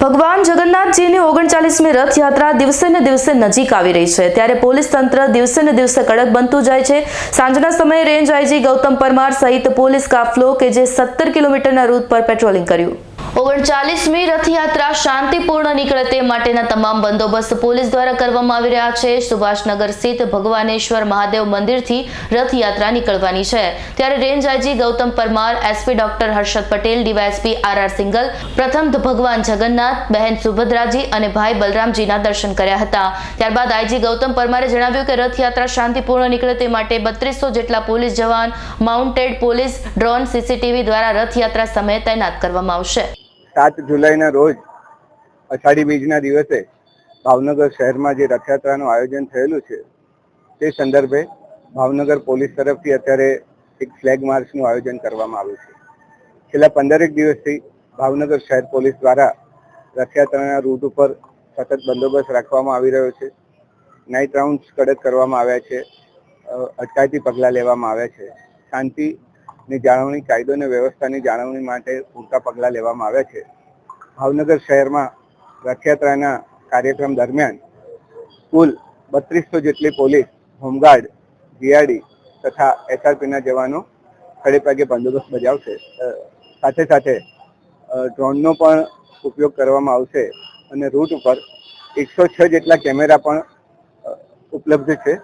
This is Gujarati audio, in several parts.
ભગવાન જગન્નાથજીની ઓગણચાલીસમી રથયાત્રા દિવસે ને દિવસે નજીક આવી રહી છે. ત્યારે પોલીસ તંત્ર દિવસે ને દિવસે કડક બનતું જાય છે. સાંજના સમયે રેન્જ આઈજી ગૌતમ પરમાર સહિત પોલીસ કાફલો કે જે સત્તર કિલોમીટરના રૂટ પર પેટ્રોલિંગ કર્યું. ઓગણચાલીસમી રથયાત્રા શાંતિપૂર્ણ નીકળે તે માટેના તમામ બંદોબસ્ત પોલીસ દ્વારા કરવામાં આવી રહ્યા છે. સુભાષનગર સ્થિત ભગવાનેશ્વર મહાદેવ મંદિરથી રથયાત્રા નીકળવાની છે. ત્યારે range IG Gautam Parmar, SP doctor Harshad Patel DySP R R Singhal, પ્રથમ ભગવાન જગન્નાથ, બહેન સુભદ્રાજી અને ભાઈ બલરામજીના દર્શન કર્યા હતા. ત્યારબાદ આઈજી ગૌતમ પરમારે જણાવ્યું કે રથયાત્રા શાંતિપૂર્ણ નીકળે તે માટે બત્રીસો જેટલા પોલીસ જવાન, માઉન્ટેડ પોલીસ, ડ્રોન સીસીટીવી દ્વારા રથયાત્રા સમયે તૈનાત કરવામાં આવશે. સાત જુલાઈના રોજ અષાઢી બીજના દિવસે ભાવનગર શહેરમાં જે રથયાત્રાનું આયોજન થયેલું છે, તે સંદર્ભે ભાવનગર પોલીસ તરફથી અત્યારે એક ફ્લેગ માર્ચનું આયોજન કરવામાં આવ્યું છે. છેલ્લા પંદરેક દિવસથી ભાવનગર શહેર પોલીસ દ્વારા રથયાત્રાના રૂટ ઉપર સતત બંદોબસ્ત રાખવામાં આવી રહ્યો છે. નાઇટ રાઉન્ડ્સ કડક કરવામાં આવ્યા છે અટકાયતી પગલાં લેવામાં આવ્યા છે. શાંતિની જાળવણી, કાયદો અને વ્યવસ્થાની જાળવણી માટે પૂરતા પગલાં લેવામાં આવ્યા છે. ભાવનગર શહેરમાં રથયાત્રાના કાર્યક્રમ દરમિયાન કુલ બત્રીસો જેટલી પોલીસ, હોમગાર્ડ જીઆરડી તથા એસઆરપીના જવાનો ખડે પગે બંદોબસ્ત બજાવશે. સાથે સાથે ડ્રોનનો પણ ઉપયોગ કરવામાં આવશે અને રૂટ ઉપર એકસો છ જેટલા કેમેરા પણ ઉપલબ્ધ છે.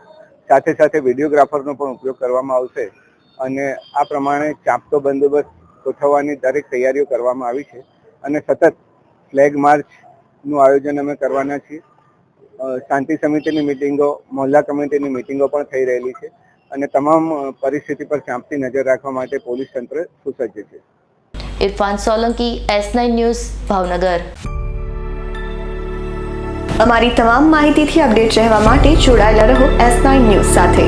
સાથે સાથે વિડીયોગ્રાફરનો પણ ઉપયોગ કરવામાં આવશે. અને આ પ્રમાણે ચાંપતો બંદોબસ્ત ગોઠવવાની દરેક તૈયારીઓ કરવામાં આવી છે. અને સતત ફ્લેગ માર્ચનું આયોજન અમે કરવાના છીએ. શાંતિ સમિતિની મિટિંગો મોહલ્લા કમિટીની મિટિંગો પણ થઈ રહેલી છે અને તમામ પરિસ્થિતિ પર ચાંપતી નજર રાખવા માટે પોલીસ તંત્ર સુસજ્જ છે. Irfan Solanki S nine news Bhavnagar. અમારી તમામ માહિતીથી અપડેટ રહેવા માટે જોડાયેલા રહો એસ નાઇન ન્યૂઝ સાથે.